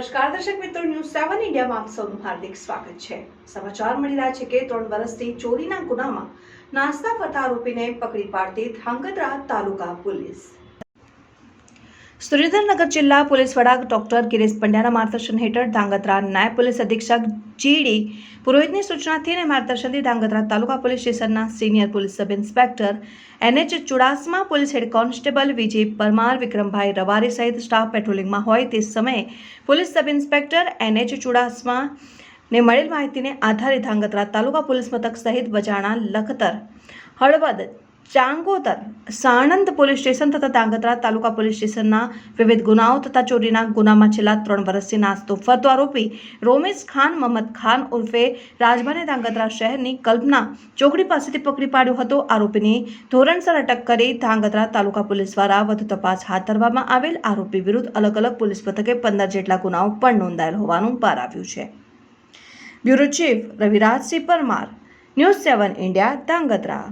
દર્શક મિત્રો, ન્યૂઝ સેવન ઇન્ડિયામાં આપ સૌનું હાર્દિક સ્વાગત છે. સમાચાર મળી રહ્યા છે કે ત્રણ વર્ષથી ચોરીના ગુનામાં નાસ્તા ફરતા આરોપીને પકડી પાડતી ધ્રાંગધ્રા તાલુકા પોલીસ. સુરેન્દ્રનગર જિલ્લા પોલીસ વડા ડોક્ટર ગિરીશ પંડ્યાના માર્ગદર્શન હેઠળ ધાંગધ્રા નાયબ પોલીસ અધિક્ષક જીડી પુરોહિતની સૂચનાથી અને માર્ગદર્શનથી ધાંગધ્રા તાલુકા પોલીસ સ્ટેશનના senior police sub inspector NH Chudasama police head constable Vijay Parmar, Vikrambhai Ravari સહિત સ્ટાફ પેટ્રોલિંગમાં હોય તે સમયે police sub inspector NH Chudasama ને મળેલ માહિતીને આધારે ધાંગધ્રા તાલુકા પોલીસ મથક સહિત બજાણા, લખતર, હળવદ ચાંગોતર સાણંદ પોલીસ સ્ટેશન તથા ધાંગધ્રા તાલુકા પોલીસ સ્ટેશનના વિવિધ ગુનાઓ તથા ચોરીના ગુનામાં છેલ્લા ત્રણ વર્ષથી નાસ્તો ફરતો આરોપી રોમેશ ખાન, મહમદ ખાન ઉર્ફે રાજભાને ધાંગધ્રા શહેરની કલ્પના ચોકડી પાસેથી પકડી પાડ્યો હતો. આરોપીની ધોરણસર અટક કરી ધાંગધ્રા તાલુકા પોલીસ દ્વારા વધુ તપાસ હાથ ધરવામાં આવેલ. આરોપી વિરુદ્ધ અલગ અલગ પોલીસ મથકે પંદર જેટલા ગુનાઓ પણ નોંધાયેલ હોવાનું બહાર આવ્યું છે. Bureau chief Ravirajsinh Parmar, news seven India, Dhrangadhra.